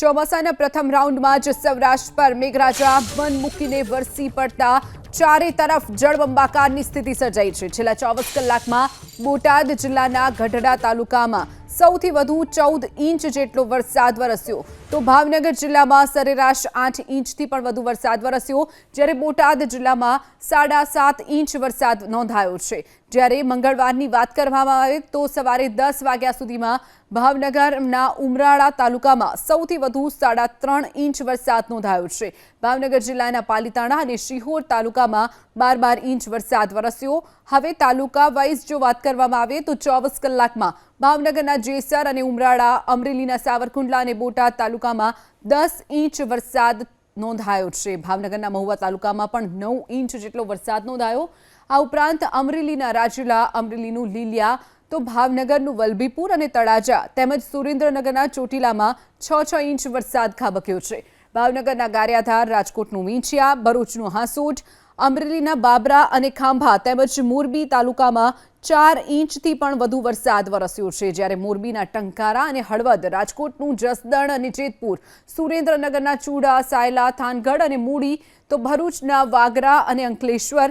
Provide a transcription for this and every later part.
ચોમાસાના પ્રથમ રાઉન્ડમાં જ સૌરાષ્ટ્ર પર મેઘરાજા મન મૂકીને વરસી પડતા ચારે તરફ જળબંબાકારની સ્થિતિ સર્જાઈ છે. છેલ્લા ચોવીસ કલાકમાં બોટાદ જિલ્લાના ગઢડા તાલુકામાં સૌથી વધુ ચૌદ ઇંચ જેટલો વરસાદ વરસ્યો. તો ભાવનગર જિલ્લામાં સરેરાશ આઠ ઇંચથી પણ વધુ વરસાદ વરસ્યો. જ્યારે બોટાદ જિલ્લામાં સાડા સાત ઇંચ વરસાદ નોંધાયો છે. જ્યારે મંગળવારની વાત કરવામાં આવે તો સવારે દસ વાગ્યા સુધીમાં ભાવનગરના ઉમરાળા તાલુકામાં સૌથી વધુ સાડા ત્રણ ઇંચ વરસાદ નોંધાયો છે. ભાવનગર જિલ્લાના પાલીતાણા અને શિહોર તાલુકામાં બાર બાર ઇંચ વરસાદ વરસ્યો. હવે તાલુકા વાઇઝ જો વાત કરવામાં આવે તો ચોવીસ કલાકમાં ભાવનગરના જેસર અને ઉમરાળા, અમરેલીના સાવરકુંડલા અને બોટાદ તાલુકામાં દસ ઇંચ વરસાદ નોંધાયો છે. ભાવનગરના મહુવા તાલુકામાં પણ નવ ઇંચ જેટલો વરસાદ નોંધાયો. આ ઉપરાંત અમરેલીના રાજુલા, અમરેલીનું લીલિયા, તો ભાવનગરનું વલભીપુર અને તળાજા તેમજ સુરેન્દ્રનગરના ચોટીલામાં છ છ ઇંચ વરસાદ ખાબક્યો છે. ભાવનગરના ગારિયાધાર, રાજકોટનું વીંછિયા, ભરૂચનું હાંસોટ, અમરેલીના બાબરા અને ખાંભા તેમજ મોરબી તાલુકામાં ચાર ઇંચથી પણ વધુ વરસાદ વરસ્યો છે. જ્યારે મોરબીના ટંકારા અને હળવદ, રાજકોટનું જસદણ અને જેતપુર, સુરેન્દ્રનગરના ચૂડા, સાયલા, થાનગઢ અને મૂડી, તો ભરૂચના વાગરા અને અંકલેશ્વર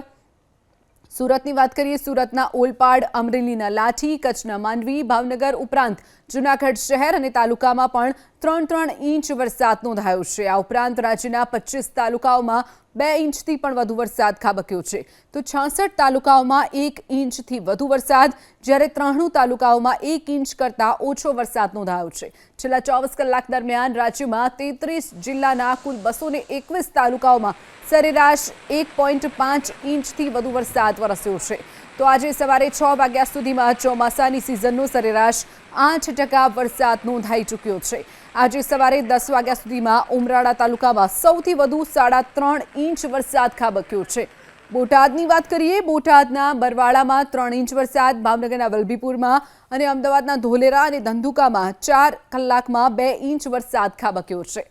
સુરતની વાત કરીએ સુરતના ઓલપાડ અમરેલીના લાઠી કચ્છના માંડવી ભાવનગર ઉપરાંત જૂનાગઢ શહેર અને તાલુકામાં પણ ત્રણ ત્રણ ઇંચ વરસાદ નોંધાયો છે. આ ઉપરાંત રાજ્યના પચીસ તાલુકાઓમાં બે ઇંચથી પણ વધુ વરસાદ ખાબક્યો છે. તો છાસઠ તાલુકાઓમાં એક ઇંચથી વધુ વરસાદ, જ્યારે ત્રાણું તાલુકાઓમાં એક ઇંચ કરતાં ઓછો વરસાદ નોંધાયો છે. છેલ્લા ચોવીસ કલાક દરમિયાન રાજ્યમાં તેત્રીસ જિલ્લાના કુલ બસો એકવીસ તાલુકાઓમાં સરેરાશ એક પોઈન્ટ પાંચ ઇંચથી વધુ વરસાદ વરસ્યો છે. તો આજે સવારે છ વાગ્યા સુધીમાં ચોમાસાની સિઝનનો સરેરાશ આઠ ટકા વરસાદ નોંધાઈ ચૂક્યો છે. આજે સવારે દસ વાગ્યા સુધીમાં ઉમરાળા તાલુકામાં સૌથી વધુ સાડા ત્રણ ઇંચ વરસાદ ખાબક્યો છે. બોટાદની વાત કરીએ, બોટાદના બરવાળામાં ત્રણ ઇંચ વરસાદ, ભાવનગરના વલભીપુરમાં અને અમદાવાદના ધોલેરા અને ધંધુકામાં ચાર કલાકમાં બે ઇંચ વરસાદ ખાબક્યો છે.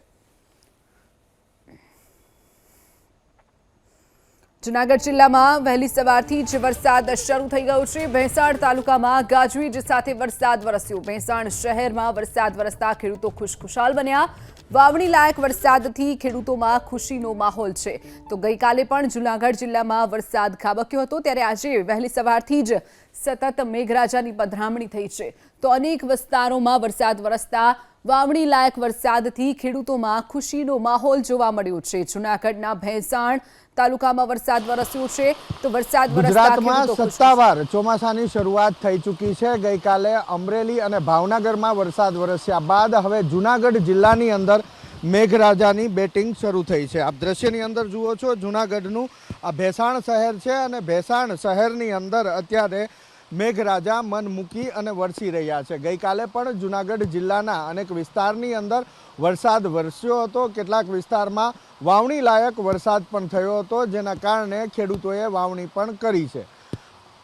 જુનાગઢ જિલ્લામાં વહેલી સવારથી જ વરસાદ શરૂ થઈ ગયો છે. ભેંસાણ તાલુકામાં ગાજવીજ સાથે વરસાદ વરસ્યો. ભેંસાણ શહેરમાં વરસાદ વરસતા ખેડૂતો ખુશખુશાલ બન્યા. વાવણી લાયક વરસાદથી ખેડૂતોમાં ખુશીનો માહોલ છે. તો ગઈકાલે પણ જુનાગઢ જિલ્લામાં વરસાદ ખાબક્યો હતો, ત્યારે આજે વહેલી સવારથી જ સતત મેઘરાજાની પધરામણી થઈ છે. તો અનેક વિસ્તારોમાં વરસાદ વરસતા વાવણી લાયક વરસાદથી ખેડૂતોમાં ખુશીનો માહોલ જોવા મળ્યો છે. જુનાગઢના ભેંસાણ તાલુકામાં વરસાદ વરસ્યો છે. તો વરસાદ ગુજરાતમાં સત્તાવાર ચોમાસાની શરૂઆત થઈ ચૂકી છે. ગઈકાલે અમરેલી અને ભાવનગરમાં વરસાદ વરસ્યા બાદ હવે જુનાગઢ જિલ્લાની અંદર મેઘરાજાની બેટિંગ શરૂ થઈ છે. આપ દ્રશ્યની અંદર જુઓ છો જુનાગઢનું આ ભેસાણ શહેર છે અને ભેસાણ શહેરની અંદર અત્યારે મેઘરાજા મન મૂકી અને વરસી રહ્યા છે. ગઈકાલે પણ જુનાગઢ જિલ્લાના અનેક વિસ્તારની અંદર વરસાદ વરસ્યો હતો. કેટલાક વિસ્તારમાં વાવણી લાયક વરસાદ પણ થયો હતો, જેના કારણે ખેડૂતોએ વાવણી પણ કરી છે.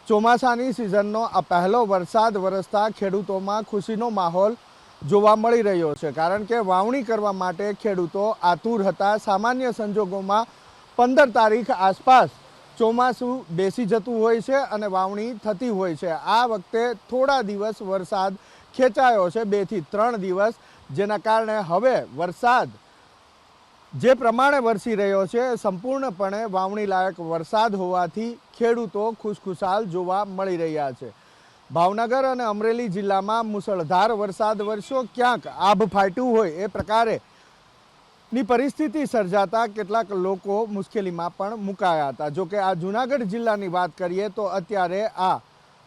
ચોમાસાની સિઝનનો આ પહેલો વરસાદ વરસતા ખેડૂતોમાં ખુશીનો માહોલ જોવા મળી રહ્યો છે. કારણ કે વાવણી કરવા માટે ખેડૂતો આતુર હતા. સામાન્ય સંજોગોમાં પંદર તારીખ આસપાસ ચોમાસું બેસી જતું હોય છે અને વાવણી થતી હોય છે. આ વખતે થોડા દિવસ વરસાદ ખેંચાયો છે બેથી ત્રણ દિવસ, જેના કારણે હવે વરસાદ જે પ્રમાણે વરસી રહ્યો છે, સંપૂર્ણપણે વાવણી લાયક વરસાદ હોવાથી ખેડૂતો ખુશખુશાલ જોવા મળી રહ્યા છે. ભાવનગર અને અમરેલી જિલ્લામાં મુસળધાર વરસાદ વરસ્યો. ક્યાંક આભ ફાટ્યું હોય એ પ્રકારે ની પરિસ્થિતિ સર્જાતા કેટલાક લોકો મુશ્કેલીમાં પણ મુકાયા હતા. જોકે આ જુનાગઢ જિલ્લાની વાત કરીએ તો અત્યારે આ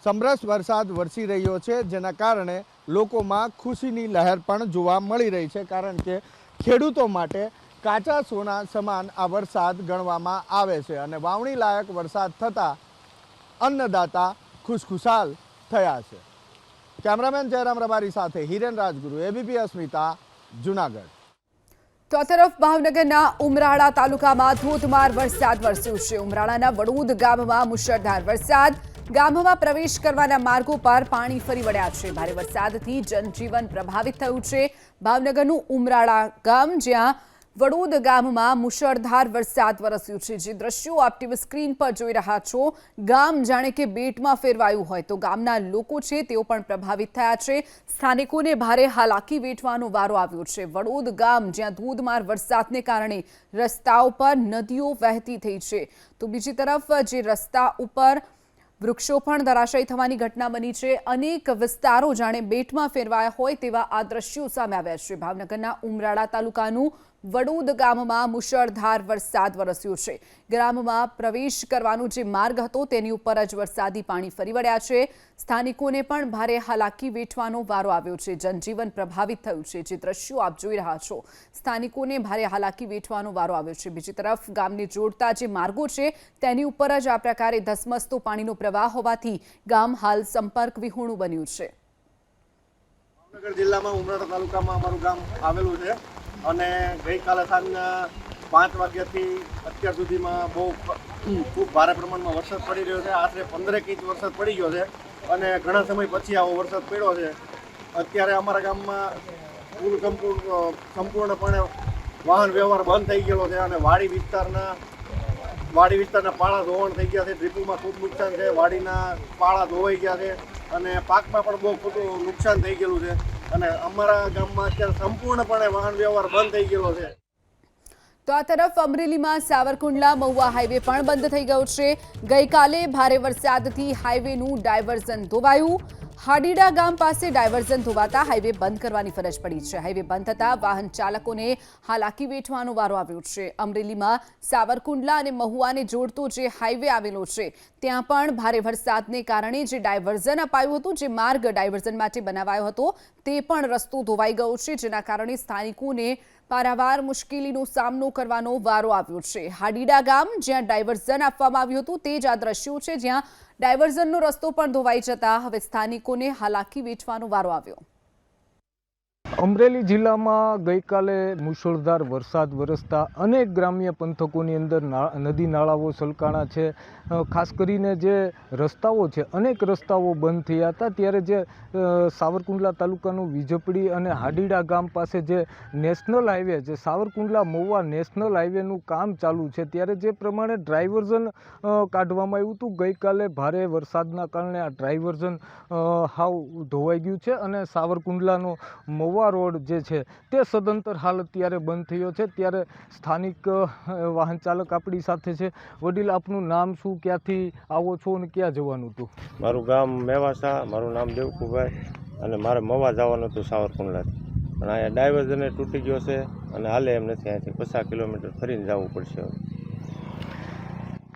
સમરસ વરસાદ વરસી રહ્યો છે, જેના કારણે લોકોમાં ખુશીની લહેર પણ જોવા મળી રહી છે, કારણ કે ખેડૂતો માટે કાચા સોના સમાન આ વરસાદ ગણવામાં આવે છે અને વાવણી લાયક વરસાદ થતાં અન્નદાતા ખુશખુશાલ થયા છે. કેમેરામેન જયરામ રબારી સાથે હિરેન રાજગુરુ, એબીપી અસ્મિતા, જુનાગઢ. તો આ તરફ ભાવનગરના ઉમરાળા તાલુકામાં ધોધમાર વરસાદ વરસ્યો છે. ઉમરાળાના વડોદ ગામમાં મુશળધાર વરસાદ. ગામમાં પ્રવેશ કરવાના માર્ગો પર પાણી ફરી વળ્યા છે. ભારે વરસાદથી જનજીવન પ્રભાવિત થયું છે. ભાવનગરનું ઉમરાળા ગામ, જ્યાં વડોદ ગામમાં મુશળધાર વરસાદ વરસ્યો છે. જે દ્રશ્યો આપ ટીવી સ્ક્રીન પર જોઈ રહ્યા છો. ગામ જાણે કે બેટમાં ફેરવાયું હોય તો ગામના લોકો છે તેઓ પણ પ્રભાવિત થયા છે. સ્થાનિકોને ભારે હાલાકી વેઠવાનો વારો આવ્યો છે. વડોદ ગામ, જ્યાં ધોધમાર વરસાદને કારણે રસ્તાઓ પર નદીઓ વહેતી થઈ છે. તો બીજી તરફ, જે રસ્તા ઉપર વૃક્ષો પણ ધરાશયી થવાની ઘટના બની છે. અનેક વિસ્તારો જાણે બેટમાં ફેરવાયા હોય તેવા આ દ્રશ્યો સામે આવ્યા છે. ભાવનગરના ઉમરાળા તાલુકાનું વડોદ ગામમાં મુશળધાર વરસાદ વરસ્યો છે. ગ્રામમાં પ્રવેશ કરવાનો જે માર્ગ હતો તેની ઉપર જ વરસાદી પાણી ફરી વળ્યા છે. સ્થાનિકોને પણ ભારે હાલાકી વેઠવાનો વારો આવ્યો છે. જનજીવન પ્રભાવિત થયું છે. જે દ્રશ્યો આપ જોઈ રહ્યા છો. સ્થાનિકોને ભારે હાલાકી વેઠવાનો વારો આવ્યો છે. બીજી તરફ ગામને જોડતા જે માર્ગો છે તેની ઉપર જ આ પ્રકારે ધસમસતો પાણીનો પ્રવાહ હોવાથી ગામ હાલ સંપર્ક વિહોણું બન્યું છે. ભાવનગર જિલ્લામાં ઉમરાળા તાલુકામાં અમારું ગામ આવેલું છે. અને ગઈકાલે સાંજના પાંચ વાગ્યાથી અત્યાર સુધીમાં બહુ ખૂબ ભારે પ્રમાણમાં વરસાદ પડી રહ્યો છે. આશરે પંદરેક ઇંચ વરસાદ પડી ગયો છે અને ઘણા સમય પછી આવો વરસાદ પડ્યો છે. અત્યારે અમારા ગામમાં પૂર સંપૂર્ણ, સંપૂર્ણપણે વાહન વ્યવહાર બંધ થઈ ગયેલો છે અને વાડી વિસ્તારના વાડી વિસ્તારના પાળા ધોવાણ થઈ ગયા છે. ડ્રીપુમાં ખૂબ નુકસાન છે. વાડીના પાળા ધોવાઈ ગયા છે અને પાકમાં પણ બહુ ખોટું નુકસાન થઈ ગયેલું છે. અને અમારા ગામમાં અત્યારે સંપૂર્ણપણે વાહન વ્યવહાર બંધ થઈ ગયેલો છે. તો આ તરફ અમરેલીમાં સાવરકુંડલા મહુવા હાઈવે પણ બંધ થઈ ગયો છે. ગઈકાલે ભારે વરસાદથી હાઈવેનું ડાયવર્ઝન ધોવાયું. હાડીડા ગામ પાસે ડાયવર્ઝન ધોવાતા હાઈવે બંધ કરવાની ફરજ પડી છે. હાઈવે બંધ થતા વાહન ચાલકોને હાલાકી વેઠવાનો વારો આવ્યો છે. અમરેલીમાં સાવરકુંડલા અને મહુવાને જોડતો જે હાઈવે આવેલો છે, ત્યાં પણ ભારે વરસાદને કારણે જે ડાયવર્ઝન અપાયું હતું, જે માર્ગ ડાયવર્ઝન માટે બનાવાયો હતો, તે પણ રસ્તો ધોવાઈ ગયો છે, જેના કારણે સ્થાનિકોને પારાવાર મુશ્કેલીનો સામનો કરવાનો વારો આવ્યો છે. હાડીડા ગામ, જ્યાં ડાયવર્ઝન આપવામાં આવ્યું હતું, તે જ આ દ્રશ્યો છે જ્યાં ડાયવર્ઝનનો રસ્તો પણ ધોવાઈ જતા હવે સ્થાનિકોને હાલાકી વેઠવાનો વારો આવ્યો. અમરેલી જિલ્લામાં ગઈકાલે મુશળધાર વરસાદ વરસતા અનેક ગ્રામ્ય પંથકોની અંદર નદી નાળાઓ સલકાણા છે. ખાસ કરીને જે રસ્તાઓ છે અનેક રસ્તાઓ બંધ થયા હતા. ત્યારે જે સાવરકુંડલા તાલુકાનું વીજપડી અને હાડીડા ગામ પાસે જે નેશનલ હાઈવે જે સાવરકુંડલા મહુવા નેશનલ હાઈવેનું કામ ચાલુ છે. ત્યારે જે પ્રમાણે ડ્રાઈવર્ઝન કાઢવામાં આવ્યું હતું ગઈકાલે ભારે વરસાદના કારણે આ ડ્રાઈવર્ઝન અ, હાવ ધોવાઈ ગયું છે અને સાવરકુંડલાનો મહુવા રોડ જે છે તે સદંતર હાલ અત્યારે બંધ થયો છે. ત્યારે સ્થાનિક વાહન ચાલક આપણી સાથે છે. વડીલ, આપનું નામ શું? ક્યાંથી આવો છો અને ક્યાં જવાનું હતું? મારું ગામ મેવાસા, મારું નામ દેવકુભાઈ અને મારે મવા જવાનું હતું સાવરકુંડલાથી. પણ અહીંયા ડાયવર્ઝન તૂટી ગયો છે અને હાલે એમ નથી. અહીંયાથી પચાસ કિલોમીટર ફરીને જવું પડશે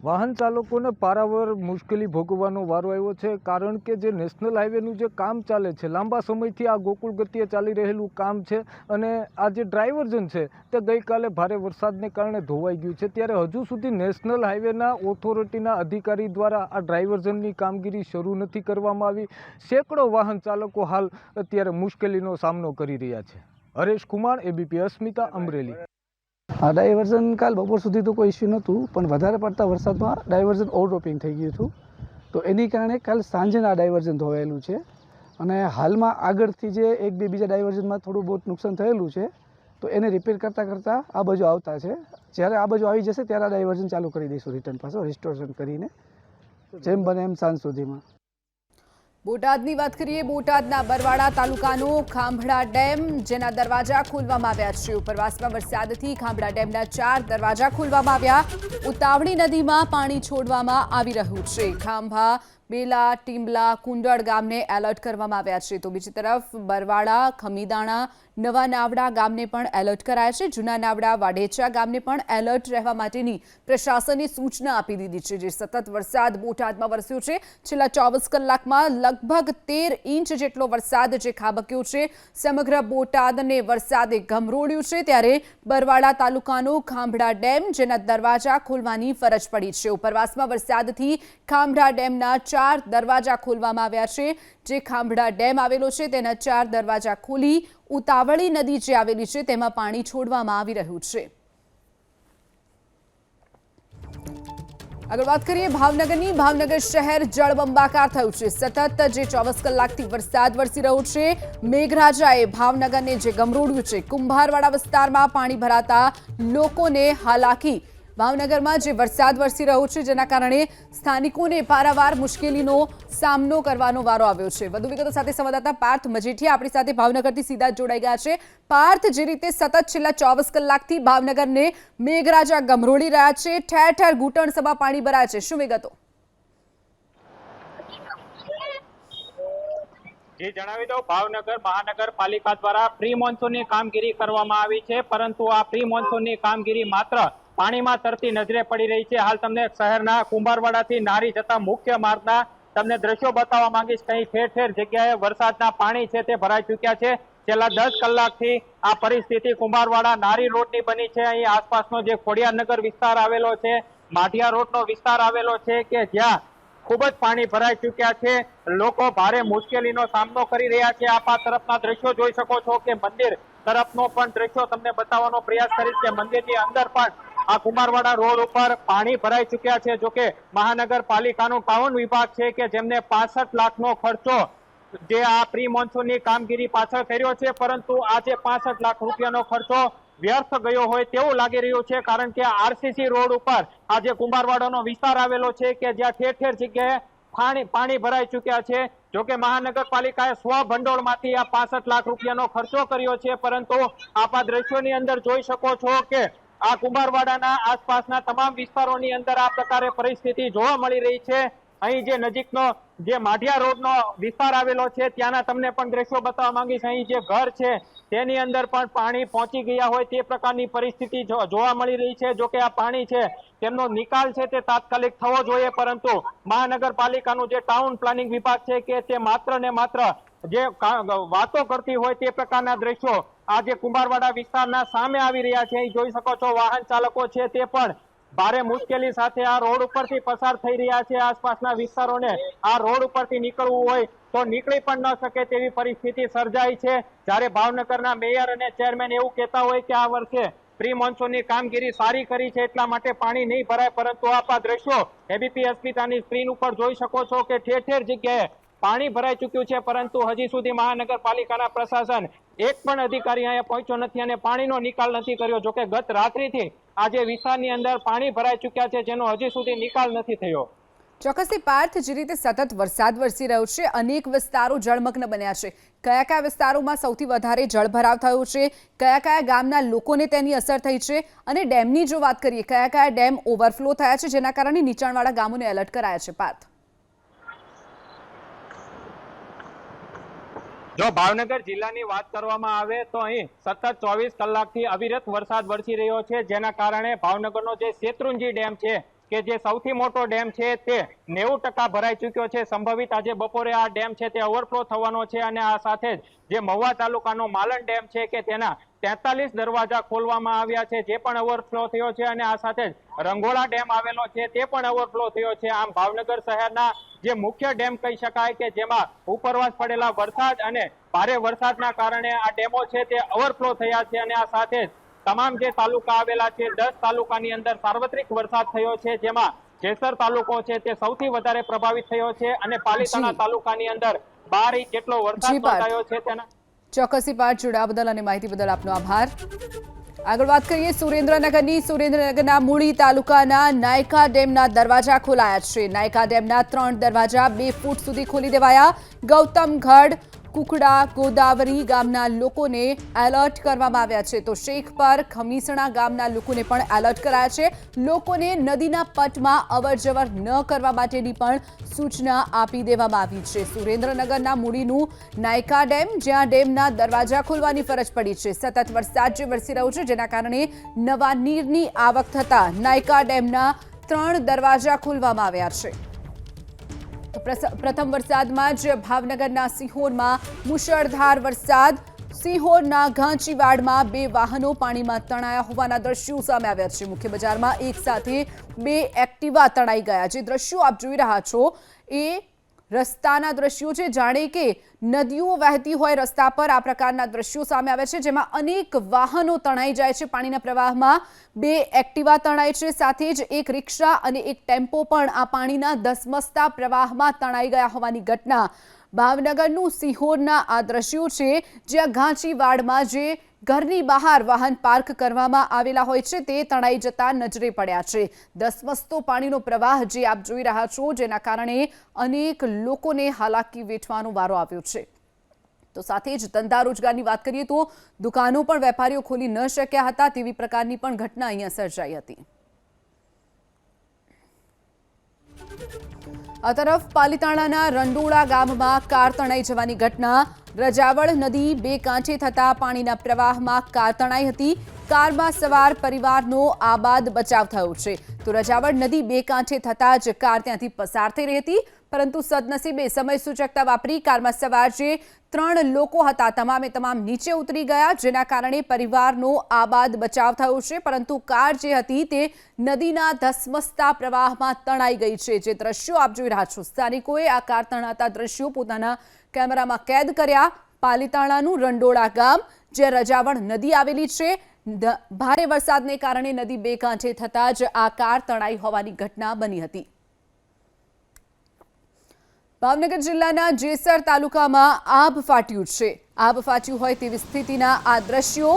વાહન ચાલકોને પારાવાર મુશ્કેલી ભોગવવાનો વારો આવ્યો છે, કારણ કે જે નેશનલ હાઈવેનું જે કામ ચાલે છે, લાંબા સમયથી આ ગોકુળ ગતિએ ચાલી રહેલું કામ છે અને આ જે ડ્રાઈવર્ઝન છે, તે ગઈકાલે ભારે વરસાદને કારણે ધોવાઈ ગયું છે. ત્યારે હજુ સુધી નેશનલ હાઈવેના ઓથોરિટીના અધિકારી દ્વારા આ ડ્રાઈવર્ઝનની કામગીરી શરૂ નથી કરવામાં આવી. સેંકડો વાહન ચાલકો હાલ અત્યારે મુશ્કેલીનો સામનો કરી રહ્યા છે. હરેશ કુમાર એબીપી અસ્મિતા, અમરેલી. ડાયવર્ઝન કાલ બપોર સુધી તો કોઈ ઇસ્યુ નહોતું, પણ વધારે પડતા વરસાદમાં ડાયવર્ઝન ઓવરડ્રોપિંગ થઈ ગયું હતું. તો એની કારણે કાલ સાંજે આ ડાયવર્ઝન ધોવાયેલું છે અને હાલમાં આગળથી જે એક બે બીજા ડાયવર્ઝનમાં થોડું બહુ નુકસાન થયેલું છે, તો એને રિપેર કરતાં કરતાં આ બાજુ આવતા છે. જ્યારે આ બાજુ આવી જશે ત્યારે આ ડાયવર્ઝન ચાલુ કરી દઈશું રિટર્ન પાછો રિસ્ટોરેશન કરીને, જેમ બને એમ સાંજ સુધીમાં. બોટાદની વાત કરીએ, બોટાદના બરવાડા તાલુકાનો ખાંભડા ડેમ, જેના દરવાજા ખોલવામાં આવ્યા છે. ઉપરવાસમાં વરસાદથી ખાંભડા ડેમના ચાર દરવાજા ખોલવામાં આવ્યા. ઉતાવળી નદીમાં પાણી છોડવામાં આવી રહ્યું છે. ખાંભા બેલા ટીમ્બલા કુંડળ ગામને એલર્ટ કરવામાં આવ્યા છે. તો બીજી તરફ બરવાડા ખમીદાણા, નવા નાવડા ગામને પણ એલર્ટ કરાયા છે. જૂના નાવડા વાડેચા ગામને પણ એલર્ટ રહેવા માટેની પ્રશાસને સૂચના આપી દીધી છે, જે સતત વરસાદ બોટાદમાં વરસ્યો છે. છેલ્લા ચોવીસ કલાકમાં લગભગ તેર ઇંચ જેટલો વરસાદ જે ખાબક્યો છે, સમગ્ર બોટાદને વરસાદે ગમરોડ્યું છે. ત્યારે બરવાડા તાલુકાનો ખાંભડા ડેમ, જેના દરવાજા ખોલવાની ફરજ પડી છે. ઉપરવાસમાં વરસાદથી ખાંભડા ડેમના ચાર દરવાજા ખોલવામાં આવ્યા છે. જે ખાંભડા ડેમ આવેલો છે, તેના ચાર દરવાજા ખોલી ઉતાવળી નદી જે આવેલી છે, તેમાં પાણી છોડવામાં આવી રહ્યું છે. આગળ વાત કરીએ ભાવનગરની. ભાવનગર શહેર જળબંબાકાર થયું છે. સતત જે ચોવીસ કલાકથી વરસાદ વરસી રહ્યો છે. મેઘરાજાએ ભાવનગરને જે ગમરોડ્યું છે, કુંભારવાડા વિસ્તારમાં પાણી ભરાતા લોકોને હાલાકી ભાવનગરમાં જે વરસાદ વરસી રહ્યો છે, જેના કારણે સ્થાનિકોને પારાવાર મુશ્કેલીનો સામનો કરવાનો વારો આવ્યો છે. વધુ વિગતો સાથે સંવાદદાતા પાર્થ મજીઠિયા આપણી સાથે ભાવનગરથી સીધા જોડાઈ ગયા છે. પાર્થ, જે રીતે સતત છેલ્લા ચોવીસ કલાકથી ભાવનગરને મેઘરાજા ગમરોળી રહ્યા છે, ઠેર ઠેર ઘૂંટણ સભા પાણી ભરાય છે. શું વિગતો? જે, જણાવી દઉં. ભાવનગર મહાનગરપાલિકા દ્વારા પ્રી મોન્સૂનની કામગીરી કરવામાં આવી છે, પરંતુ આ પ્રી મોન્સૂનની કામગીરી માત્ર પાણીમાં તરતી નજરે પડી રહી છે. હાલ તમને શહેરના કુંભારવાડાથી નારી જતા મુખ્ય માર્ગના તમને દ્રશ્યો બતાવવા માંગીશ. કઈ ઠેર ઠેર જગ્યાએ વરસાદના પાણી છે તે ભરાઈ ચૂક્યા છે. છેલ્લા દસ કલાકથી આ પરિસ્થિતિ કુંભારવાડા નારી રોડની બની છે. અહીં આસપાસનો જે ખોડિયારનગર વિસ્તાર આવેલો છે, માઢિયા રોડનો વિસ્તાર આવેલો છે કે જ્યાં ખૂબ જ પાણી ભરાઈ ચૂક્યા છે. લોકો ભારે મુશ્કેલીનો સામનો કરી રહ્યા છે. આપ તરફના દ્રશ્યો જોઈ શકો છો કે મંદિર તરફનો પણ દ્રશ્યો તમને બતાવવાનો પ્રયાસ કરીશ કે મંદિરની અંદર પણ આ કુમારવાડા રોડ ઉપર પાણી ભરાઈ ચૂક્યા છે. જોકે મહાનગરપાલિકાનો ટાઉન વિભાગ છે કે જેમને પાસઠ લાખનો ખર્ચો જે આ પ્રી મોન્સૂનની કામગીરી પાછળ કર્યો છે, પરંતુ આજે પાસઠ લાખ રૂપિયાનો ખર્ચો વ્યર્થ ગયો હોય તેવું લાગી રહ્યું છે, કારણ કે આરસીસી રોડ ઉપર આજે કુંભારવાડાનો વિસ્તાર આવેલો છે કે જ્યાં ઠેર ઠેર જગ્યાએ પાણી પાણી ભરાઈ ચૂક્યા છે. જોકે મહાનગરપાલિકાએ સ્વ ભંડોળમાંથી આ પાસઠ લાખ રૂપિયાનો ખર્ચો કર્યો છે, પરંતુ આપ આ દ્રશ્યોની અંદર જોઈ શકો છો કે આ કુંભારવાડાના આસપાસના તમામ વિસ્તારોની અંદર આ પ્રકારે પરિસ્થિતિ જોવા મળી રહી છે. અહીં જે નજીકનો જે માઢિયા રોડનો વિસ્તાર આવેલો છે, ત્યાંના તમને પણ દ્રશ્યો બતાવવા માંગીશ. અહીં જે ઘર છે, તેની અંદર પણ પાણી પહોંચી ગયા હોય તે પ્રકારની પરિસ્થિતિ જોવા મળી રહી છે. જોકે આ પાણી છે, તેમનો નિકાલ છે તે તાત્કાલિક થવો જોઈએ, પરંતુ મહાનગરપાલિકાનું જે ટાઉન પ્લાનિંગ વિભાગ છે કે તે માત્ર ને માત્ર જે વાતો કરતી હોય તે પ્રકારના દ્રશ્યો આજે કુંભારવાડા વિસ્તારના સામે આવી રહ્યા છે, અહીં જોઈ શકો છો વાહન ચાલકો છે તે પણ ભારે મુશ્કેલી સાથે આ રોડ ઉપરથી પસાર થઈ રહ્યા છે. આસપાસના વિસ્તારોને આ રોડ ઉપરથી નીકળવું હોય તો નીકળી પણ ન શકે તેવી પરિસ્થિતિ સર્જાઈ છે. જ્યારે ભાવનગરના મેયર અને ચેરમેન એવું કહેતા હોય કે આ વર્ષે પ્રી મોન્સૂનની કામગીરી સારી કરી છે એટલા માટે પાણી નહીં ભરાય, પરંતુ આપ આ દ્રશ્યો એબીપી અસ્મિતાની સ્ક્રીન ઉપર જોઈ શકો છો કે ઠેર ઠેર જગ્યાએ પાણી ભરાઈ ચૂક્યું છે, પરંતુ હજી સુધી મહાનગરપાલિકાના પ્રશાસન એક પણ અધિકારી અહીંયા પહોંચ્યો નથી અને પાણીનો નિકાલ નથી કર્યો, જોકે ગત રાત્રિથી આજે વિસ્તારની અંદર પાણી ભરાઈ ચૂક્યા છે, જેનો હજી સુધી નિકાલ નથી થયો. ચોક્કસથી પાર્થ, જે રીતે સતત વરસાદ વરસી રહ્યો છે, અનેક વિસ્તારો જળમગ્ન બન્યા છે. કયા કયા વિસ્તારોમાં સૌથી વધારે જળભરાવ થયો છે? કયા કયા ગામના લોકોને તેની અસર થઈ છે? અને ડેમની જો વાત કરીએ, કયા કયા ડેમ ઓવરફ્લો થયા છે, જેના કારણે નીચાણવાળા ગામોને એલર્ટ કરાયા છે, પાર્થ? જો ભાવનગર જિલ્લાની વાત કરવામાં આવે તો અહીં સતત ચોવીસ કલાકથી અવિરત વરસાદ વરસી રહ્યો છે, જેના કારણે ભાવનગરનો જે શેત્રુંજી ડેમ છે કે જે સૌથી મોટો ડેમ છે તે નેવું ટકા ભરાઈ ચૂક્યો છે. સંભવિત આજે બપોરે આ ડેમ છે તે ઓવરફ્લો થવાનો છે અને આ સાથે જ જે મહુવા તાલુકાનો માલણ ડેમ છે કે તેના તેતાલીસ દરવાજા ખોલવામાં આવ્યા છે, જે પણ ઓવરફ્લો થયો છે અને આ સાથે જ રંગોળા ડેમ આવેલો છે તે પણ ઓવરફ્લો થયો છે. આમ ભાવનગર શહેરના જે મુખ્ય ડેમ કહી શકાય કે જેમાં ઉપરવાસ પડેલા વરસાદ અને ભારે વરસાદના કારણે આ ડેમો છે તે ઓવરફ્લો થયા છે અને આ સાથે જ તમામ જે તાલુકા આવેલા છે દસ તાલુકાની અંદર સાર્વત્રિક વરસાદ થયો છે જેમાં જેસર તાલુકો છે તે સૌથી વધારે પ્રભાવિત થયો છે અને પાલિતાણા તાલુકાની અંદર બાર ઇંચ જેટલો વરસાદ નોંધાયો છે તેના ચોક્કસી પાઠ જોડાવા બદલ અને માહિતી બદલ આપનો આભાર. આગળ વાત કરીએ સુરેન્દ્રનગરની. સુરેન્દ્રનગરના મૂળી તાલુકાના નાયકા ડેમના દરવાજા ખોલાયા છે. નાયકા ડેમના ત્રણ દરવાજા બે ફૂટ સુધી ખોલી દેવાયા. ગૌતમગઢ કુકડા, ગોદાવરી ગામના લોકોને એલર્ટ કરવામાં આવ્યા છે. તો શેખ પર ખમીસણા ગામના લોકોને પણ એલર્ટ કરાયા છે. લોકોને નદીના પટમાં અવરજવર ન કરવા માટેની પણ સૂચના આપી દેવામાં આવી છે. સુરેન્દ્રનગરના મૂડીનું નાયકા ડેમ, જ્યાં ડેમના દરવાજા ખોલવાની ફરજ પડી છે. સતત વરસાદ જે વરસી રહ્યો છે, જેના કારણે નવા નીરની આવક થતા નાયકા ડેમના ત્રણ દરવાજા ખોલવામાં આવ્યા છે. તો પ્રથમ વરસાદમાં જ ભાવનગરના સિહોરમાં મુશળધાર વરસાદ. સિહોરના ઘાંચીવાડમાં બે વાહનો પાણીમાં તણાયા હોવાના દ્રશ્યો સામે આવ્યા છે. મુખ્ય બજારમાં એક સાથે બે એક્ટિવા તણાઈ ગયા. જે દ્રશ્યો આપ જોઈ રહ્યા છો એ રસ્તાના દ્રશ્યો છે. જાણે કે નદીઓ વહેતી હોય રસ્તા પર આ પ્રકારના દ્રશ્યો સામે આવે છે, જેમાં અનેક વાહનો તણાઈ જાય છે. પાણીના પ્રવાહમાં બે એક્ટિવા તણાય છે. સાથે જ એક રિક્ષા અને એક ટેમ્પો પણ આ પાણીના ધસમસતા પ્રવાહમાં તણાઈ ગયા હોવાની ઘટના. ભાવનગરનું સિહોરના આ દ્રશ્યો છે, જ્યાં ઘાંચીવાડમાં જે ઘરની બહાર વાહન પાર્ક કરવામાં આવેલા હોય છે, તે તણાઈ જતા નજરે પડ્યા છે. ધસમસતો પાણીનો પ્રવાહ જે આપ જોઈ રહ્યા છો, જેના કારણે અનેક લોકોને હાલાકી વેઠવાનો વારો આવ્યો છે. તો સાથે જ ધંધા રોજગારની વાત કરીએ તો દુકાનો પણ વેપારીઓ ખોલી ન શક્યા હતા, તેવી પ્રકારની પણ ઘટના અહીંયા સર્જાઈ હતી. આ તરફ પાલીતાણાના રંડોળા ગામમાં કાર તણાઈ જવાની ઘટના રજાવળ નદી બે કાંઠે થતા પાણીના પ્રવાહમાં કાર તણાઈ હતી. કારમાં સવાર પરિવારનો આબાદ બચાવ થયો છે. તો રજાવળ નદી બે કાંઠે થતા જ કાર ત્યાંથી પસાર થઈ રહી હતી, પરંતુ સદનસીબે સમય સૂચકતા વાપરી કારમાં સવાર જે ત્રણ લોકો હતા, તમામે તમામ નીચે ઉતરી ગયા, જેના કારણે પરિવારનો આબાદ બચાવ થયો છે. પરંતુ કાર જે હતી તે નદીના ધસમસતા પ્રવાહમાં તણાઈ ગઈ છે. જે દ્રશ્યો આપ જોઈ રહ્યા છો, સ્થાનિકોએ આ કાર તણાતા દ્રશ્યો પોતાના કેમેરામાં કેદ કર્યા પાલીતાણાનું રંડોળા ગામ, જે રજાવણ નદી આવેલી છે. ભારે વરસાદને કારણે નદી બે કાંઠે થતા જ આ કાર તણાઈ હોવાની ઘટના બની હતી. ભાવનગર જિલ્લાના જેસર તાલુકામાં આભ ફાટ્યું છે. આભ ફાટ્યું હોય તેવી સ્થિતિના આ દ્રશ્યો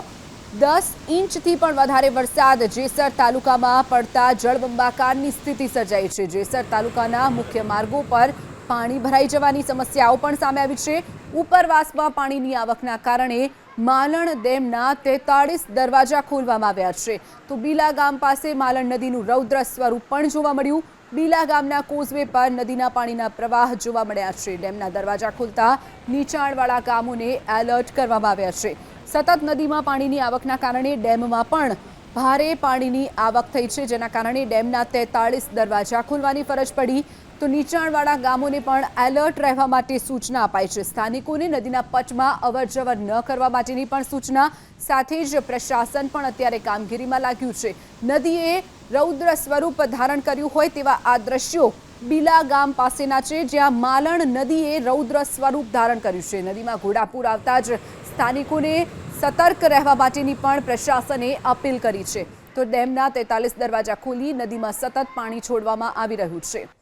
દસ ઇંચથી પણ વધારે વરસાદ જેસર તાલુકામાં પડતા જળબંબાકારની સ્થિતિ સર્જાઈ છે. જેસર તાલુકાના મુખ્ય માર્ગો પર પાણી ભરાઈ જવાની સમસ્યાઓ પણ સામે આવી છે. ઉપરવાસમાં પાણીની આવકના કારણે માલણ ડેમના તેતાળીસ દરવાજા ખોલવામાં આવ્યા છે. તો બીલા ગામ પાસે માલણ નદીનું રૌદ્ર સ્વરૂપ પણ જોવા મળ્યું. બીલા ગામના કોઝવે પર નદીના પાણીના પ્રવાહ જોવા મળ્યા છે. ડેમના દરવાજા ખુલતા નીચાણવાળા ગામોને એલર્ટ કરવામાં આવ્યા છે. સતત નદીમાં પાણીની આવકના કારણે ડેમમાં પણ ભારે પાણીની આવક થઈ છે. જેના કારણે ડેમના તેતાળીસ દરવાજા ખોલવાની ફરજ પડી. તો નીચાણવાળા ગામોને પણ એલર્ટ રહેવા માટે સૂચના અપાઈ છે. સ્થાનિકોને નદીના પટમાં અવરજવર ન કરવા માટેની પણ સૂચના, સાથે જ પ્રશાસન પણ અત્યારે કામગીરીમાં લાગ્યું છે. નદીએ રૌદ્ર સ્વરૂપ ધારણ કર્યું હોય તેવા આ દ્રશ્યો બીલા ગામ પાસેના છે, જ્યાં માલણ નદીએ રૌદ્ર સ્વરૂપ ધારણ કર્યું છે. નદીમાં ઘોડાપૂર આવતા જ સ્થાનિકોને સતર્ક રહેવા માટેની પણ પ્રશાસને અપીલ કરી છે. તો ડેમના તેતાલીસ દરવાજા ખોલી નદીમાં સતત પાણી છોડવામાં આવી રહ્યું છે.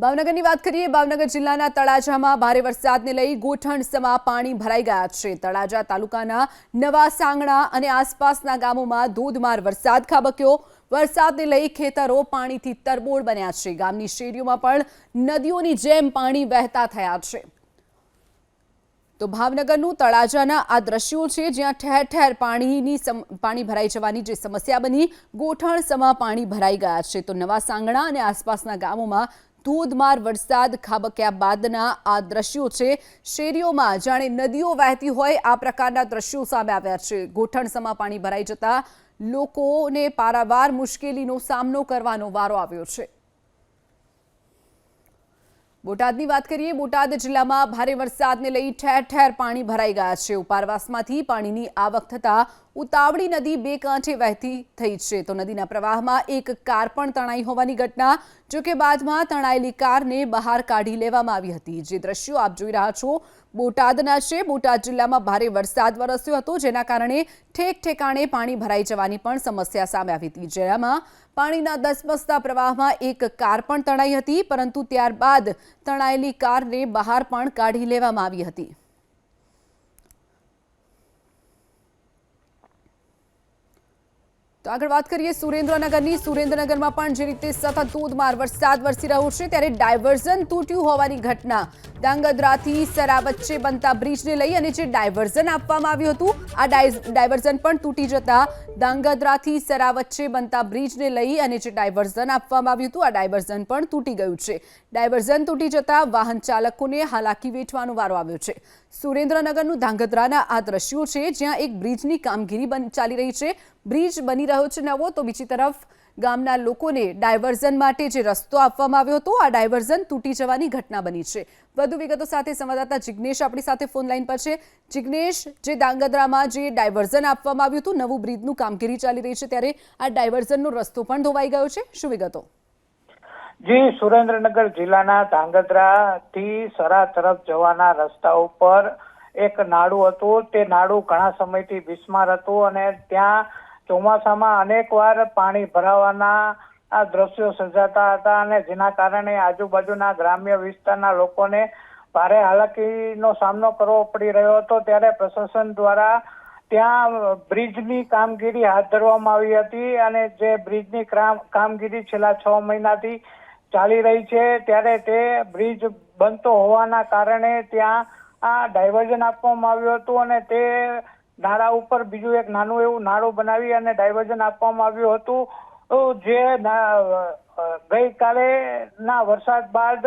ભાવનગરની વાત કરીએ, ભાવનગર જિલ્લાના તળાજામાં ભારે વરસાદને લઈ ગોઠણસમાં પાણી ભરાઈ ગયા છે. તળાજા તાલુકાના નવા સાંગણા અને આસપાસના ગામોમાં ધોધમાર વરસાદ ખાબક્યો. વરસાદને લઈ ખેતરો પાણીથી તરબોળ બન્યા છે. ગામની શેરીઓમાં પણ નદીઓની જેમ પાણી વહેતા થયા છે. તો ભાવનગરનું તળાજાના આ દ્રશ્યો છે, જ્યાં ઠેર ઠેર પાણીની પાણી ભરાઈ જવાની જે સમસ્યા બની, ગોઠણસમાં પાણી ભરાઈ ગયા છે. તો નવા સાંગણા અને આસપાસના ગામોમાં ધોધમાર વરસાદ ખાબક્યા બાદના આ દ્રશ્યો છે. શેરીઓમાં જાણે નદીઓ વહેતી હોય આ પ્રકારના દ્રશ્યો સામે આવ્યા છે. ગોઠણસમાં પાણી ભરાઈ જતા લોકોને પારાવાર મુશ્કેલીનો સામનો કરવાનો વારો આવ્યો છે. બોટાદની વાત કરીએ, બોટાદ જિલ્લામાં ભારે વરસાદને લઈ ઠેર ઠેર પાણી ભરાઈ ગયા છે. ઉપરવાસમાંથી પાણીની આવક થતા ઉતાવળી નદી બે કાંઠે વહેતી થઈ છે. તો નદીના પ્રવાહમાં એક કાર પણ તણાઈ હોવાની ઘટના, જોકે બાદમાં તણાયેલી કારને બહાર કાઢી લેવામાં આવી હતી. જે દ્રશ્યો આપ જોઈ રહ્યા છો બોટાદના છે. બોટાદ જિલ્લામાં ભારે વરસાદ વરસ્યો હતો, જેના કારણે ઠેક ઠેકાણે પાણી ભરાઈ જવાની પણ સમસ્યા સામે આવી હતી. જેમાં પાણીના ધસમસતા પ્રવાહમાં એક કાર પણ તણાઈ હતી, પરંતુ ત્યારબાદ તણાયેલી કારને બહાર પણ કાઢી લેવામાં આવી હતી. તો આગળ વાત કરીએ સુરેન્દ્રનગરની. સુરેન્દ્રનગરમાં પણ જે રીતે સતત ધોધમાર વરસાદ વરસી રહ્યો છે, ત્યારે ડાયવર્ઝન તૂટ્યું હોવાની ઘટના. ડાંગધ્રાથી સરા વચ્ચે બનતા બ્રિજને લઈ અને જે ડાયવર્ઝન આપવામાં આવ્યું હતું, આ ડાય- ડાયવર્ઝન પણ તૂટી જતા ડાંગધ્રાથી સરા વચ્ચે બનતા બ્રિજને લઈ અને જે ડાયવર્ઝન આપવામાં આવ્યું હતું, આ ડાયવર્ઝન પણ તૂટી ગયું છે. ડાયવર્ઝન તૂટી જતા વાહન ચાલકોને હાલાકી વેઠવાનો વારો આવ્યો છે. સુરેન્દ્રનગરનું ધાંગધ્રાના આ દ્રશ્યો છે, જ્યાં એક બ્રિજની કામગીરી ચાલી રહી છે. બ્રિજ બની રહ્યો છે નવો, તો બીજી તરફ ગામના લોકોને ડાયવર્ઝન માટે જે રસ્તો આપવામાં આવ્યો હતો, આ ડાયવર્ઝન તૂટી જવાની ઘટના બની છે. વધુ વિગતો સાથે સંવાદદાતા જિગ્નેશ આપણી સાથે ફોન લાઈન પર છે. જિગ્નેશ, જે ડાંગધ્રામાં જે ડાયવર્ઝન આપવામાં આવ્યું હતું, નવું બ્રિજનું કામગીરી ચાલી રહી છે, ત્યારે આ ડાયવર્ઝનનો રસ્તો પણ ધોવાઈ ગયો છે. શું વિગતો? જી, સુરેન્દ્રનગર જિલ્લાના ધાંગધ્રાથી સરા તરફ જવાના રસ્તા ઉપર એક નાડું હતું. તે નાડું ઘણા સમયથી બિસ્માર હતું અને ત્યાં ચોમાસામાં અનેકવાર પાણી ભરાવાના આ દ્રશ્યો સર્જાતા હતા અને જેના કારણે આજુબાજુના ગ્રામ્ય વિસ્તારના લોકોને ભારે હાલાકીનો સામનો કરવો પડી રહ્યો હતો. ત્યારે પ્રશાસન દ્વારા ત્યાં બ્રિજની કામગીરી હાથ ધરવામાં આવી હતી અને જે બ્રિજની કામગીરી છેલ્લા છ મહિનાથી ચાલી રહી છે, ત્યારે તે બ્રિજ બનતો હોવાના કારણે ત્યાં આ ડાયવર્ઝન આપવામાં આવ્યું હતું અને તે નાળા ઉપર બીજું એક નાનું એવું નાળું બનાવી અને ડાયવર્ઝન આપવામાં આવ્યું હતું. જે ગઈકાલે ના વરસાદ બાદ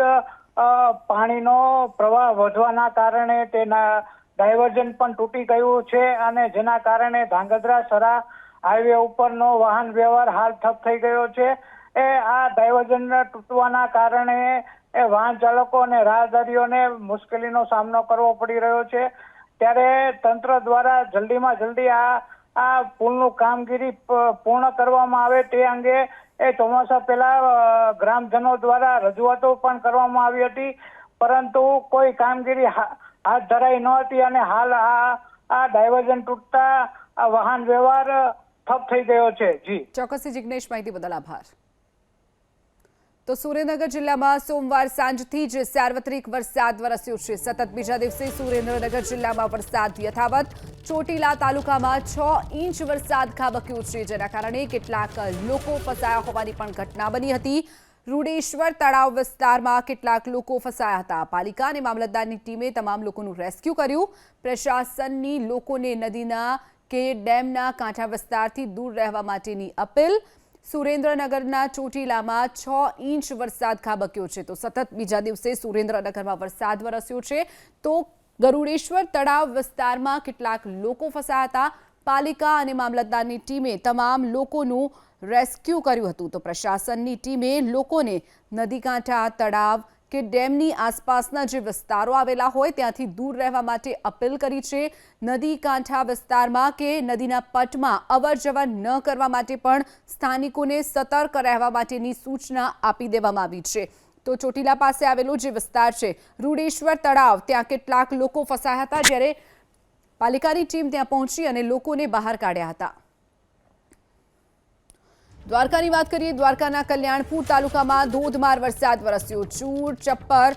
પાણીનો પ્રવાહ વધવાના કારણે તેના ડાયવર્ઝન પણ તૂટી ગયું છે અને જેના કારણે ધાંગધ્રા સરા હાઈવે ઉપરનો વાહન વ્યવહાર હાલ ઠપ થઈ ગયો છે. એ આ ડાયવર્ઝન તૂટવાના કારણે એ વાહન ચાલકો અને રાહદારીઓને મુશ્કેલીનો સામનો કરવો પડી રહ્યો છે. ત્યારે તંત્ર દ્વારા જલ્દીમાં જલ્દી આ આ પુલનું કામગીરી પૂર્ણ કરવામાં આવે તે અંગે એ ચોમાસા પહેલા ગ્રામજનો દ્વારા રજૂઆતો પણ કરવામાં આવી હતી. પરંતુ કોઈ કામગીરી હાથ ધરાઈ ન હતી અને હાલ આ આ ડાયવર્ઝન તૂટતા વાહન વ્યવહાર ઠપ થઈ ગયો છે. જી. ચોક્કસથી જિજ્ઞેશ માહિતી બદલ આભાર. તો સુરેન્દ્રનગર જિલ્લામાં સોમવાર સાંજથી જ સાર્વત્રિક વરસાદ વરસ્યો છે. સતત બીજા દિવસે સુરેન્દ્રનગર જિલ્લામાં વરસાદ યથાવત. ચોટીલા તાલુકામાં છ ઇંચ વરસાદ ખાબક્યો છે, જેના કારણે કેટલાક લોકો ફસાયા હોવાની પણ ઘટના બની હતી. રૂડેશ્વર તળાવ વિસ્તારમાં કેટલાક લોકો ફસાયા હતા. પાલિકા અને મામલતદારની ટીમે તમામ લોકોનું રેસ્ક્યુ કર્યું. પ્રશાસનની લોકોને નદીના કે ડેમના કાંઠા વિસ્તારથી દૂર રહેવા માટેની અપીલ. સુરેન્દ્રનગરના ચોટીલામાં છ ઇંચ વરસાદ ખાબક્યો છે. તો સતત બીજા દિવસે સુરેન્દ્રનગરમાં વરસાદ વરસ્યો છે. તો ગરુડેશ્વર તળાવ વિસ્તારમાં કેટલાક લોકો ફસાયા હતા. પાલિકા અને મામલતદારની ટીમે તમામ લોકોનું રેસ્ક્યુ કર્યું હતું. તો પ્રશાસનની ટીમે લોકોને નદી કાંઠા તળાવ કે ડેમની આસપાસના જે વિસ્તારો આવેલા હોય ત્યાંથી દૂર રહેવા માટે અપીલ કરી છે. નદી કાંઠા વિસ્તારમાં કે નદીના પટમાં અવર જવર ન કરવા માટે પણ સ્થાનિકોને સતર્ક રહેવા માટેની સૂચના આપી દેવામાં આવી છે. તો ચોટીલા પાસે આવેલો જે વિસ્તાર છે, રૂડેશ્વર તળાવ, ત્યાં કેટલાક લોકો ફસાયા હતા જ્યારે પાલિકાની ટીમ ત્યાં પહોંચી અને લોકોને બહાર કાઢ્યા હતા. દ્વારકાની વાત કરીએ, દ્વારકાના કલ્યાણપુર તાલુકામાં ધોધમાર વરસાદ વરસ્યો. ચૂર, ચપ્પર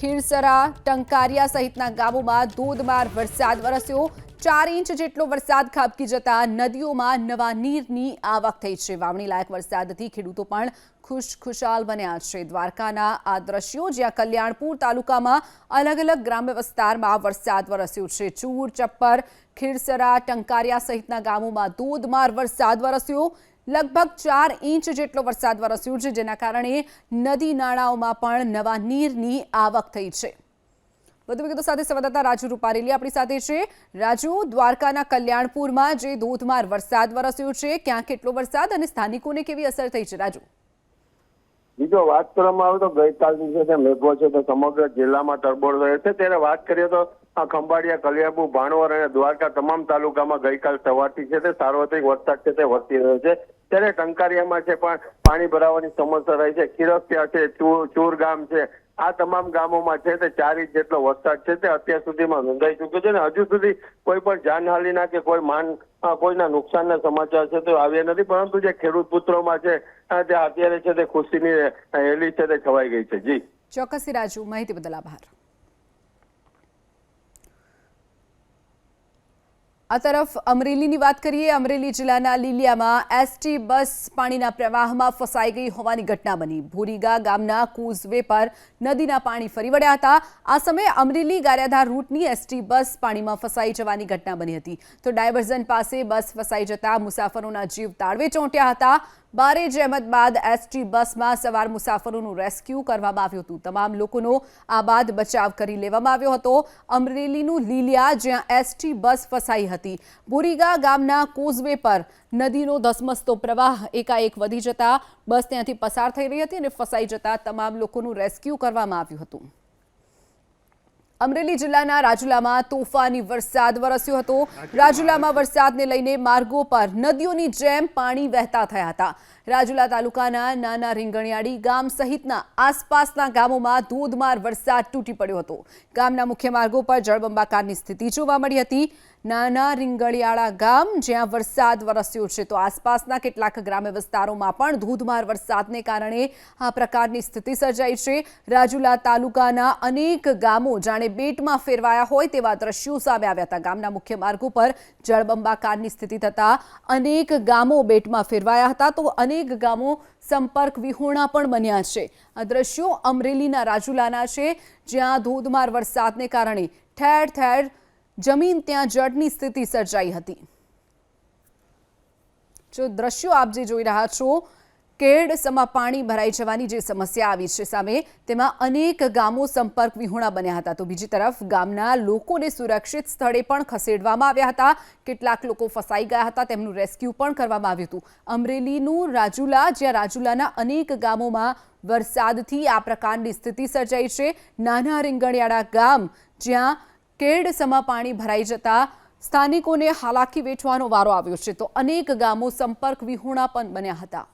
ખીરસરા ટંકારિયા સહિતના ગામોમાં ધોધમાર વરસાદ વરસ્યો. ચાર ઇંચ જેટલો વરસાદ ખાબકી જતા નદીઓમાં નવા નીરની આવક થઈ છે. વાવણી લાયક વરસાદથી ખેડૂતો પણ ખુશ ખુશાલ બન્યા છે. દ્વારકાના આ દ્રશ્યો જ્યાં કલ્યાણપુર તાલુકામાં અલગ અલગ ગ્રામ્ય વિસ્તારમાં વરસાદ વરસ્યો છે. ચૂર, ચપ્પર ખીરસરા ટંકારિયા સહિતના ગામોમાં ધોધમાર વરસાદ વરસ્યો. લગભગ ચાર ઇંચ જેટલો વરસાદ વરસ્યો છે, જેના કારણે નદી નાળાઓમાં પણ નવા નીરની આવક થઈ છે. વધુ વિગતો સાથે સંવાદદાતા રાજુ રૂપારેલી આપણી સાથે છે. રાજુ, દ્વારકાના કલ્યાણપુરમાં જે ધોધમાર વરસાદ વરસ્યો છે, ક્યાં કેટલો વરસાદ અને સ્થાનિકોને કેવી અસર થઈ છે, રાજુ? બીજો વાત કરવામાં આવે તો ગઈકાલની તે મેઘો છે તે સમગ્ર જિલ્લામાં તરબોળ રહ્યો છે. ત્યારે વાત કરીએ તો આ ખંભાળિયા, કલિયાબુ, ભાણવર અને દ્વારકા તમામ તાલુકામાં ગઈકાલ સવારથી છે તે સાર્વત્રિક વરસાદ છે તે વરસી રહ્યો છે. ત્યારે ટંકારિયામાં છે પણ પાણી ભરાવાની સમસ્યા રહી છે. કિરસિયા છે ચૂર ગામ છે. આ તમામ ગામોમાં છે તે ચાર ઇંચ જેટલો વરસાદ છે તે અત્યાર સુધીમાં નોંધાઈ ચુક્યો છે અને હજુ સુધી કોઈ પણ જાનહાનિના કે કોઈ માન કોઈના નુકસાનના સમાચાર છે તે આવ્યા નથી. પરંતુ જે ખેડૂત પુત્રોમાં છે તે અત્યારે છે તે ખુશીની હેલી છે તે છવાઈ ગઈ છે. જી. ચોક્કસ રાજુ માહિતી બદલ આભાર. આ તરફ અમરેલીની વાત કરીએ, અમરેલી જિલ્લાના લીલિયામાં એસટી બસ પાણીના પ્રવાહમાં ફસાઈ ગઈ હોવાની ઘટના બની. ભૂરીગા ગામના કૂઝવે પર નદીના પાણી ફરી વળ્યા હતા. આ સમયે અમરેલી ગારિયાધાર રૂટની એસટી બસ પાણીમાં ફસાઈ જવાની ઘટના બની હતી. તો ડાયવર્ઝન પાસે બસ ફસાઈ જતા મુસાફરોના જીવ તાળવે ચોંટ્યા હતા. બારે જહેમત બાદ એસટી બસમાં સવાર મુસાફરોનું રેસ્ક્યુ કરવામાં આવ્યું હતું. તમામ લોકોનો આ બાદ બચાવ કરી લેવામાં આવ્યો હતો. અમરેલીનું લીલિયા, જ્યાં એસટી બસ ફસાઈ હતી. બોરીગા ગામના કોઝવે પર નદીનો ધસમસતો પ્રવાહ એકાએક વધી જતા બસ ત્યાંથી પસાર થઈ રહી હતી અને ફસાઈ જતા તમામ લોકોનું રેસ્ક્યુ કરવામાં આવ્યું હતું. અમરેલી જિલ્લાના રાજુલામાં તોફાની વરસાદ વરસ્યો હતો. રાજુલામાં વરસાદને લઈને માર્ગો પર નદીઓની જેમ પાણી વહેતા થયા હતા. રાજુલા તાલુકાના નાના રીંગણિયાળી ગામ સહિતના આસપાસના ગામોમાં ધોધમાર વરસાદ તૂટી પડ્યો હતો. ગામના મુખ્ય માર્ગો પર જળબંબાકારની સ્થિતિ જોવા મળી હતી. નાના રીંગળિયાળા ગામ, જ્યાં વરસાદ વરસ્યો છે. તો આસપાસના કેટલાક ગ્રામ્ય વિસ્તારોમાં પણ ધોધમાર વરસાદને કારણે આ પ્રકારની સ્થિતિ સર્જાઈ છે. રાજુલા તાલુકાના અનેક ગામો જાણે બેટમાં ફેરવાયા હોય તેવા દ્રશ્યો સામે આવ્યા હતા. ગામના મુખ્ય માર્ગો પર જળબંબાકારની સ્થિતિ થતા અનેક ગામો બેટમાં ફેરવાયા હતા. તો અનેક ગામો સંપર્ક વિહોણા પણ બન્યા છે. આ દ્રશ્યો અમરેલીના રાજુલાના છે, જ્યાં ધોધમાર વરસાદને કારણે ઠેર ઠેર જમીન ત્યાં જળની સ્થિતિ સર્જાઈ હતી. જો દ્રશ્યો આપ જે જોઈ રહ્યા છો, કેડ સમા પાણી ભરાઈ જવાની જે સમસ્યા આવી છે સામે, તેમાં અનેક ગામો સંપર્ક વિહોણા બન્યા હતા. તો બીજી તરફ ગામના લોકોને સુરક્ષિત સ્થળે પણ ખસેડવામાં આવ્યા હતા. કેટલાક લોકો ફસાઈ ગયા હતા, તેમનું રેસ્ક્યુ પણ કરવામાં આવ્યું હતું. અમરેલીનું રાજુલા, જ્યાં રાજુલાના અનેક ગામોમાં વરસાદથી આ પ્રકારની સ્થિતિ સર્જાઈ છે. નાના રીંગણિયાળા ગામ, જ્યાં કેડ સમા પાણી ભરાઈ જતા સ્થાનિકોને હાલાકી વેઠવાનો વારો આવ્યો છે. તો અનેક ગામો સંપર્ક વિહોણા પણ બન્યા હતા.